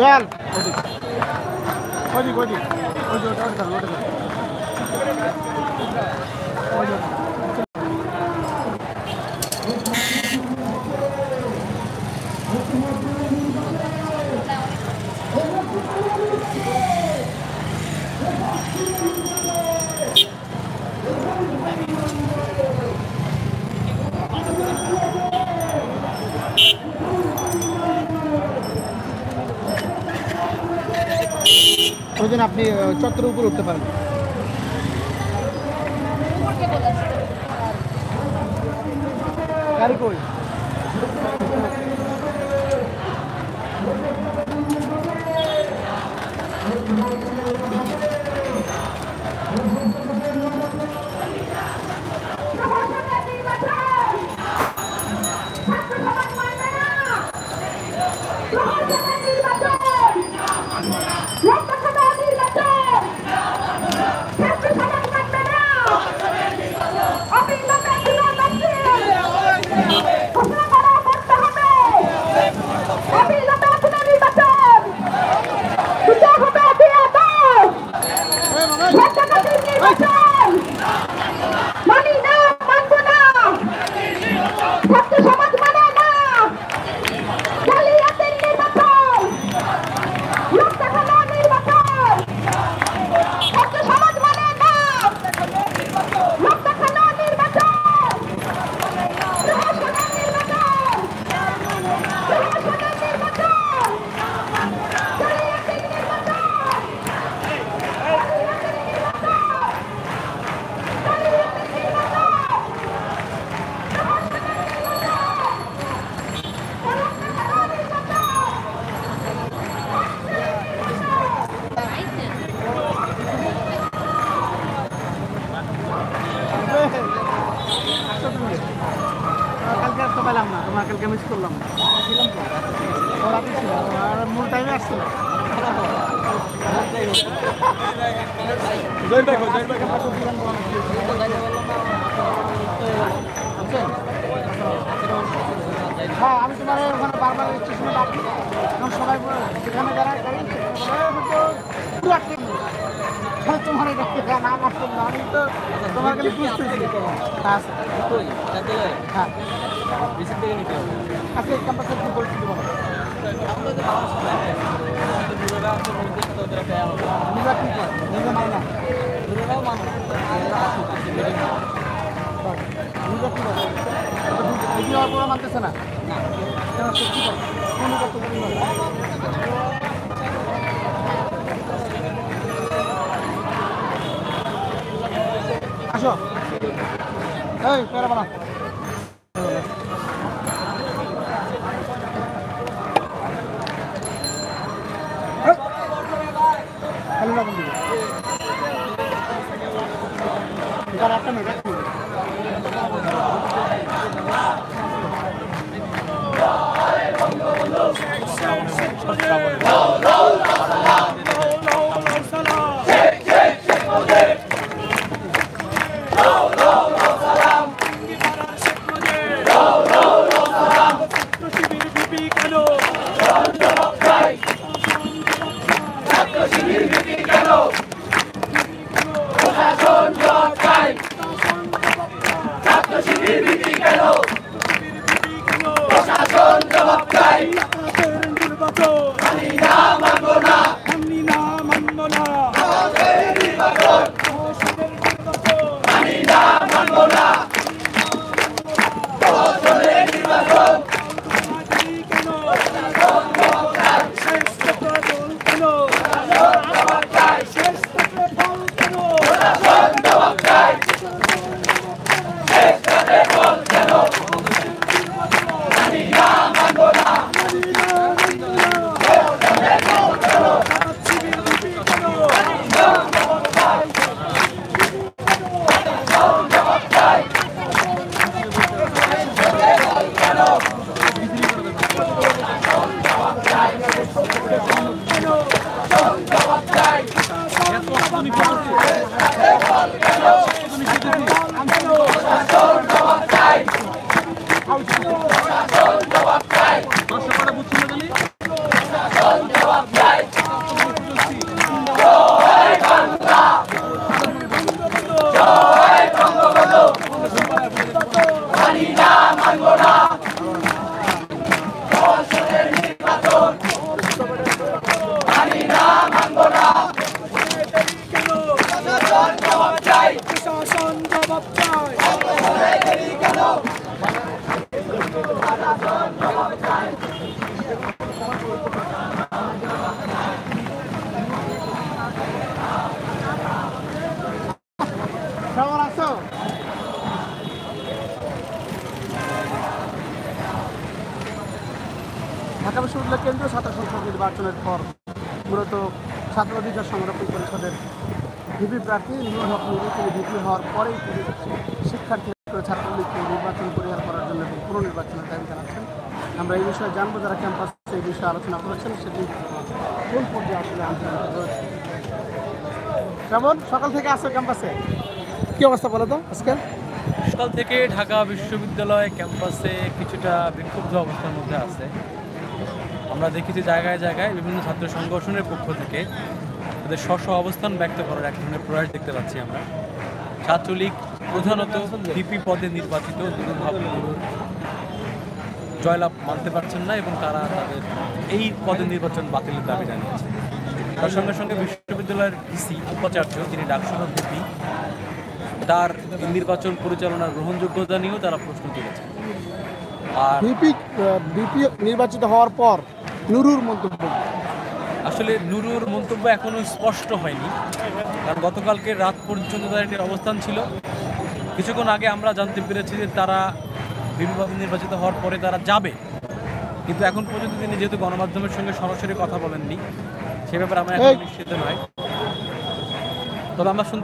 দয়াল ওদিক ওদিক ওদিক ওটা ওটা ওটা আপনি চত্বরের উপর উঠতে পারেন। গাড়ি তোমার মিস করলাম। ছিলাম তো আর মূল টাইমে আসছিল। হ্যাঁ আমি তোমার ওখানে বারবার স্টেশনে ডাকি তখন সবাই যেখানে যারা গাড়ি পুরো আটকে গেল। হ্যাঁ, তোমার এটা আসতো না আমি তো তোমার কাছে বুঝতেছি হ্যাঁ স্যার। হ্যাঁ আজকে ক্যাম্পাসের কি পরিস্থিতি বলো নিজা কি করে নিজে মানে না নিজা কি করে নিজে না কি করে কোন করতে আসো এই পেরা বানা নির্বাচন ঢাকা বিশ্ববিদ্যালয় কেন্দ্রীয় ছাত্র সংসদ নির্বাচনের পর মূলত ছাত্র অধিকার সংরক্ষণ পরিষদের ভিপি প্রার্থী নুরুল হক নুরু তিনি ভিপি হওয়ার পরেই তিনি শিক্ষার্থী ছাত্রলীগকে নির্বাচন পরিহার করার জন্য এবং পুনর্নির্বাচনের দাবি জানাচ্ছেন। আমরা এই বিষয়ে জানব যারা ক্যাম্পাসে এই বিষয়ে আলোচনা করেছেন, সেটি কোন পর্যায়ে আসলে কেমন সকাল থেকে আসো ক্যাম্পাসে? কি অবস্থা বলো তো আজকে সকাল থেকে ঢাকা বিশ্ববিদ্যালয় ক্যাম্পাসে কিছুটা বিক্ষুব্ধ অবস্থার মধ্যে আছে। আমরা দেখেছি জায়গায় জায়গায় বিভিন্ন ছাত্র সংগঠনের পক্ষ থেকে তাদের স্ব অবস্থান ব্যক্ত করার এক ধরনের প্রয়াস দেখতে পাচ্ছি আমরা। ছাত্রলীগ প্রধানত ভিপি পদে নির্বাচিত হক জয়লাভ মানতে পারছেন না এবং তারা তাদের এই পদে নির্বাচন বাতিলের দাবি জানিয়েছে। তার সঙ্গে সঙ্গে বিশ্ববিদ্যালয়ের ভিসি উপাচার্য যিনি ডাকসভা ভিপি তার নির্বাচন পরিচালনার গ্রহণযোগ্যতা নিয়েও তারা প্রশ্ন তুলেছে আর বিপি বিপি নির্বাচিত হওয়ার পর নুরুর মন্তব্য? আসলে নুরুর মন্তব্য এখনও স্পষ্ট হয়নি কারণ গতকালকে রাত পর্যন্ত তার একটি অবস্থান ছিল। কিছুক্ষণ আগে আমরা জানতে পেরেছি যে তারা বিভিন্নভাবে নির্বাচিত হওয়ার পরে তারা যাবে। কিন্তু এখন পর্যন্ত তিনি যেহেতু গণমাধ্যমের সঙ্গে সরাসরি কথা বলেননি সে ব্যাপারে আমরা এখন নিশ্চিত নয়। তবে আমরা